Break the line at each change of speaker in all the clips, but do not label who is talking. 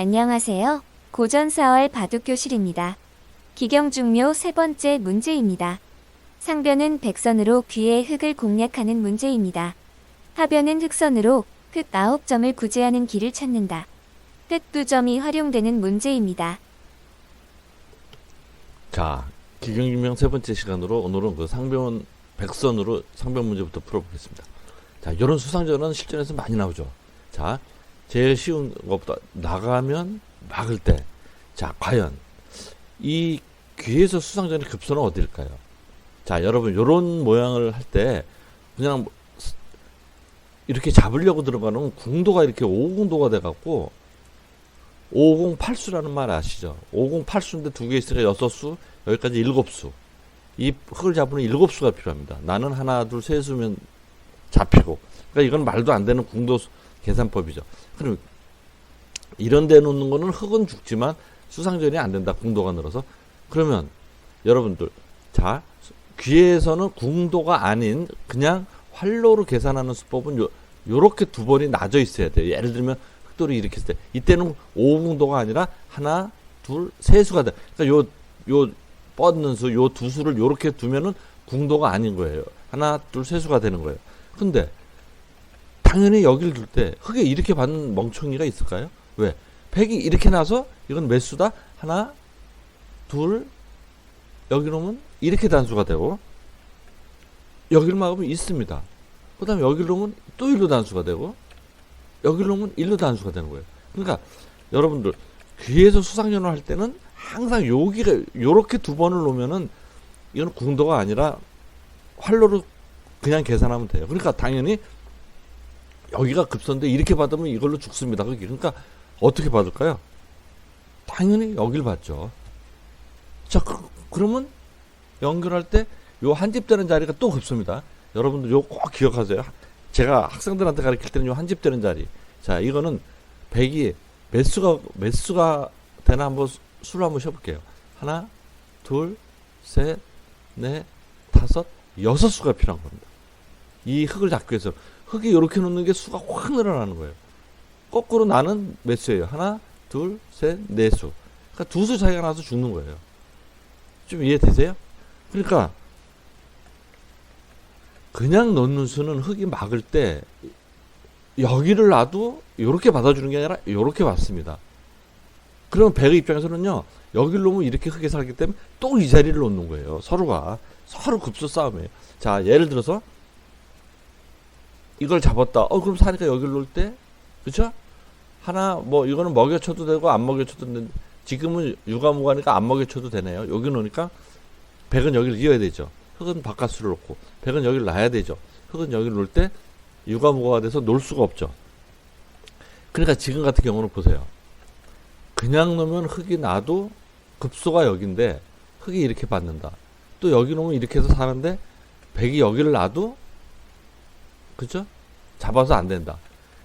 안녕하세요. 고전 4월 바둑교실입니다. 기경중묘 세 번째 문제입니다. 상변은 백선으로 귀의 흙을 공략하는 문제입니다. 하변은 흑선으로 흙 9점을 구제하는 길을 찾는다. 흙 2점이 활용되는 문제입니다.
자, 기경유명 세 번째 시간으로 오늘은 그 상변 백선으로 상변 문제부터 풀어보겠습니다. 자, 이런 수상전은 실전에서 많이 나오죠. 자, 제일 쉬운 것부터 나가면 막을 때, 자, 과연 이 귀에서 수상전의 급선은 어딜까요? 자, 여러분, 요런 모양을 할 때 그냥 뭐 스- 이렇게 잡으려고 들어가는 궁도가 이렇게 오궁도가 돼 갖고 508수라는 말 아시죠? 508수인데 두 개 있으니까 여섯 수, 여기까지 일곱 수. 이 흙을 잡으는 일곱 수가 필요합니다. 나는 하나, 둘, 세 수면 잡히고. 그러니까 이건 말도 안 되는 궁도 수- 계산법이죠. 그럼 이런 데 놓는 거는 흙은 죽지만 수상전이 안 된다. 궁도가 늘어서. 그러면 여러분들 자 귀에서는 궁도가 아닌 그냥 활로로 계산하는 수법은 요 요렇게 두 번이 나져 있어야 돼요. 예를 들면 흑돌이 이렇게 했을 때 이때는 5궁도가 아니라 하나, 둘, 세 수가 돼. 그러니까 요 요 뻗는 수, 요 두 수를 요렇게 두면은 궁도가 아닌 거예요. 하나, 둘, 세 수가 되는 거예요. 근데 당연히 여기를 둘때 흙에 이렇게 받는 멍청이가 있을까요? 왜? 백이 이렇게 나서 이건 몇 수다? 하나, 둘, 여기 놓으면 이렇게 단수가 되고 여기를 막으면 있습니다. 그 다음에 여기를 놓으면 또 일로 단수가 되고 여기를 놓으면 일로 단수가 되는 거예요. 그러니까 여러분들 귀에서 수상전을 할 때는 항상 여기가 요렇게 두 번을 놓으면은 이건 궁도가 아니라 활로로 그냥 계산하면 돼요. 그러니까 당연히 여기가 급선데 이렇게 받으면 이걸로 죽습니다. 그러니까 어떻게 받을까요? 당연히 여길 받죠. 자, 그, 그러면 연결할 때 요 한집 되는 자리가 또 급습니다. 여러분들 요 꼭 기억하세요. 제가 학생들한테 가르칠 때는 요 한집 되는 자리. 자, 이거는 100이 몇 수가 몇 수가 되나 한번 수- 수를 한번 쉬어볼게요. 하나, 둘, 셋, 넷, 다섯, 여섯 수가 필요한 겁니다. 이 흙을 잡기 위해서 흙이 이렇게 놓는 게 수가 확 늘어나는 거예요. 거꾸로 나는 몇 수예요? 하나, 둘, 셋, 네 수. 그러니까 두 수 차이가 나서 죽는 거예요. 좀 이해되세요? 그러니까 그냥 넣는 수는 흙이 막을 때 여기를 놔도 이렇게 받아주는 게 아니라 이렇게 받습니다. 그러면 배의 입장에서는요 여기를 놓으면 이렇게 흙에 살기 때문에 또 이 자리를 놓는 거예요. 서로가 서로 급소 싸움이에요. 자 예를 들어서 이걸 잡았다. 어 그럼 사니까 여기를 놓을 때 그렇죠? 하나 뭐 이거는 먹여쳐도 되고 안 먹여쳐도 되는데 지금은 육아무가니까 안 먹여쳐도 되네요. 여기 놓으니까 백은 여기를 이어야 되죠. 흙은 바깥수를 놓고 백은 여기를 놔야 되죠. 흙은 여기를 놓을 때 육아무가가 돼서 놓을 수가 없죠. 그러니까 지금 같은 경우는 보세요. 그냥 놓으면 흙이 나도 급소가 여기인데 흙이 이렇게 받는다. 또 여기 놓으면 이렇게 해서 사는데 백이 여기를 놔도 그죠? 잡아서 안 된다.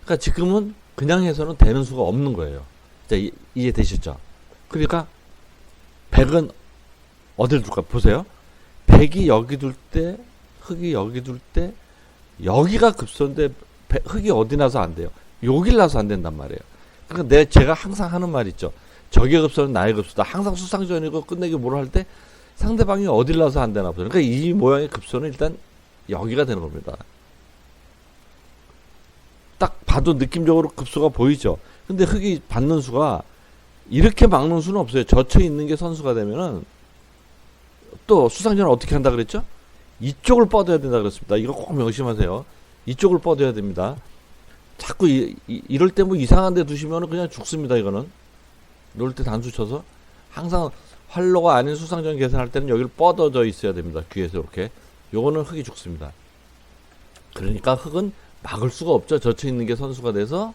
그러니까 지금은 그냥 해서는 되는 수가 없는 거예요. 자, 이, 이해되셨죠? 그러니까 백은 어딜 둘까? 보세요. 백이 여기 둘 때, 흙이 여기 둘 때, 여기가 급소인데 배- 흙이 어디 나서 안 돼요. 여길 나서 안 된단 말이에요. 그러니까 내 제가 항상 하는 말 있죠. 적의 급소는 나의 급소다. 항상 수상전이고 끝내기 뭐를 할때 상대방이 어딜 나서 안 되나 보죠. 그러니까 이 모양의 급소는 일단 여기가 되는 겁니다. 딱 봐도 느낌적으로 급소가 보이죠. 근데 흙이 받는 수가 이렇게 막는 수는 없어요. 젖혀 있는 게 선수가 되면은 또 수상전은 어떻게 한다 그랬죠? 이쪽을 뻗어야 된다 그랬습니다. 이거 꼭 명심하세요. 이쪽을 뻗어야 됩니다. 자꾸 이, 이, 럴 때 뭐 이상한 데 두시면 그냥 죽습니다. 이거는. 놓을 때 단수 쳐서 항상 활로가 아닌 수상전 계산할 때는 여기를 뻗어져 있어야 됩니다. 귀에서 이렇게. 요거는 흙이 죽습니다. 그러니까 흙은 막을 수가 없죠. 젖혀 있는 게 선수가 돼서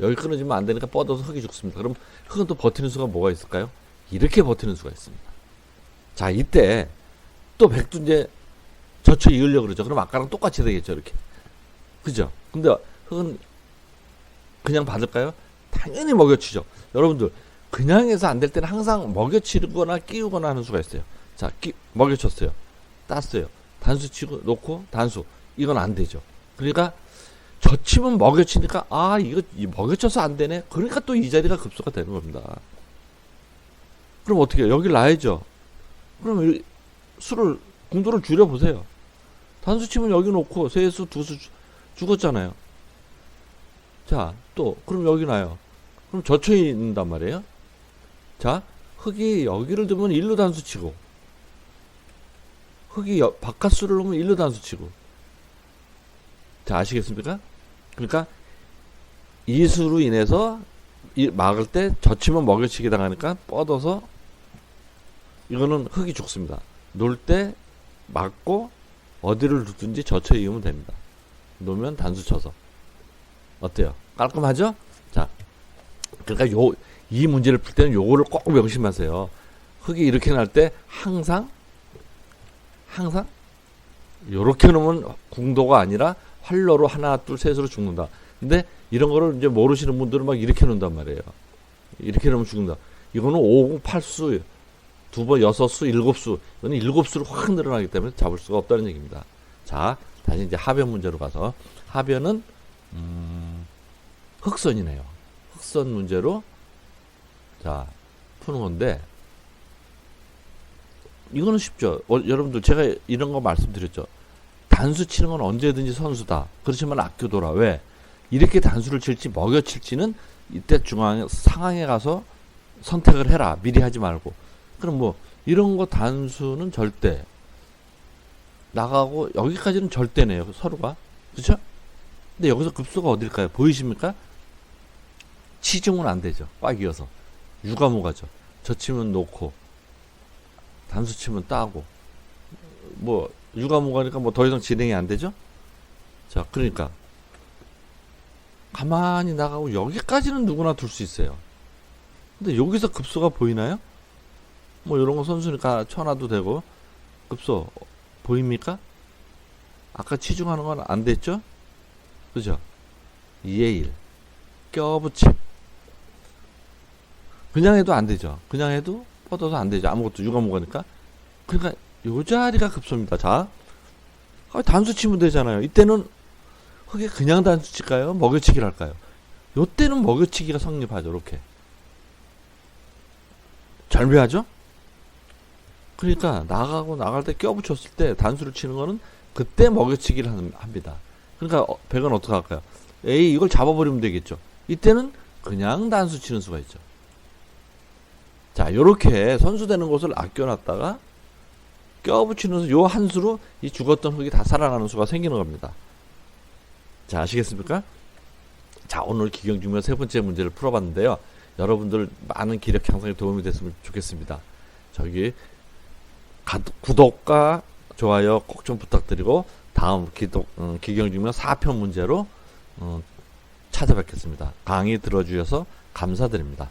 여기 끊어지면 안 되니까 뻗어서 흙이 죽습니다. 그럼 흙은 또 버티는 수가 뭐가 있을까요? 이렇게 버티는 수가 있습니다. 자, 이때 또 백두 이제 젖혀 이으려고 그러죠. 그럼 아까랑 똑같이 되겠죠. 이렇게. 그죠? 근데 흙은 그냥 받을까요? 당연히 먹여치죠. 여러분들, 그냥 해서 안 될 때는 항상 먹여치거나 끼우거나 하는 수가 있어요. 자, 끼, 먹여쳤어요. 땄어요. 단수 치고 놓고 단수. 이건 안 되죠. 그러니까 젖히면 먹여치니까 아 이거 이 먹여쳐서 안 되네. 그러니까 또 이 자리가 급소가 되는 겁니다. 그럼 어떻게? 여기 놔야죠. 그럼 이 수를 궁도를 줄여 보세요. 단수 치면 여기 놓고 세수 두수 주- 죽었잖아요. 자, 또 그럼 여기 놔요. 그럼 젖혀 있는단 말이에요. 자, 흙이 여기를 두면 일로 단수 치고 흙이 여- 바깥수를 놓으면 일로 단수 치고 자, 아시겠습니까? 그러니까 이 수로 인해서 이 막을 때 젖히면 먹여치기 당하니까 뻗어서 이거는 흙이 죽습니다. 놀 때 막고 어디를 두든지 젖혀 이으면 됩니다. 놓으면 단수 쳐서 어때요? 깔끔하죠? 자, 그러니까 요 이 문제를 풀 때는 요거를 꼭 명심하세요. 흙이 이렇게 날 때 항상 항상 요렇게 놓으면 궁도가 아니라 활로로 하나 둘 셋으로 죽는다. 근데 이런 거를 이제 모르시는 분들은 막 이렇게 놓는단 말이에요. 이렇게 놓으면 죽는다. 이거는 5공 8수 두 번 여섯 수 일곱 수 이거는 일곱 수로 확 늘어나기 때문에 잡을 수가 없다는 얘기입니다. 자 다시 이제 하변 문제로 가서 하변은 음, 흑선이네요. 흑선 문제로 자 푸는 건데 이거는 쉽죠. 어, 여러분들 제가 이런 거 말씀드렸죠. 단수 치는 건 언제든지 선수다. 그렇지만 아껴둬라. 왜? 이렇게 단수를 칠지 먹여 칠지는 이때 중앙 상황에 가서 선택을 해라. 미리 하지 말고. 그럼 뭐 이런 거 단수는 절대 나가고 여기까지는 절대네요. 서로가. 그렇죠? 근데 여기서 급소가 어딜까요? 보이십니까? 치중은 안 되죠. 꽉 이어서. 유가무가죠. 저 치면 놓고 단수 치면 따고 뭐 유가무가니까 뭐 더 이상 진행이 안 되죠? 자, 그러니까 가만히 나가고 여기까지는 누구나 둘 수 있어요. 근데 여기서 급소가 보이나요? 뭐 이런 거 선수니까 쳐놔도 되고 급소 보입니까? 아까 치중하는 건 안 됐죠? 그죠? 2의 1 껴붙임 그냥 해도 안 되죠. 그냥 해도 뻗어서 안 되죠. 아무것도 유가무가니까. 그러니까 요 자리가 급소입니다. 자, 아, 단수 치면 되잖아요. 이때는 흙에 그냥 단수 칠까요? 먹여치기를 할까요? 요 때는 먹여치기가 성립하죠. 이렇게. 절묘하죠? 그러니까 나가고 나갈 때 껴붙였을 때 단수를 치는 거는 그때 먹여치기를 합니다. 그러니까 어, 백은 어떻게 할까요? 에이 이걸 잡아버리면 되겠죠. 이때는 그냥 단수 치는 수가 있죠. 자, 요렇게 선수 되는 곳을 아껴놨다가 껴붙이면서 요 한 수로 이 죽었던 흙이 다 살아나는 수가 생기는 겁니다. 자, 아시겠습니까? 자, 오늘 기경중면 세 번째 문제를 풀어봤는데요. 여러분들 많은 기력 향상에 도움이 됐으면 좋겠습니다. 저기 가- 구독과 좋아요 꼭 좀 부탁드리고 다음 기독 음, 기경중면 4편 문제로 음, 찾아뵙겠습니다. 강의 들어주셔서 감사드립니다.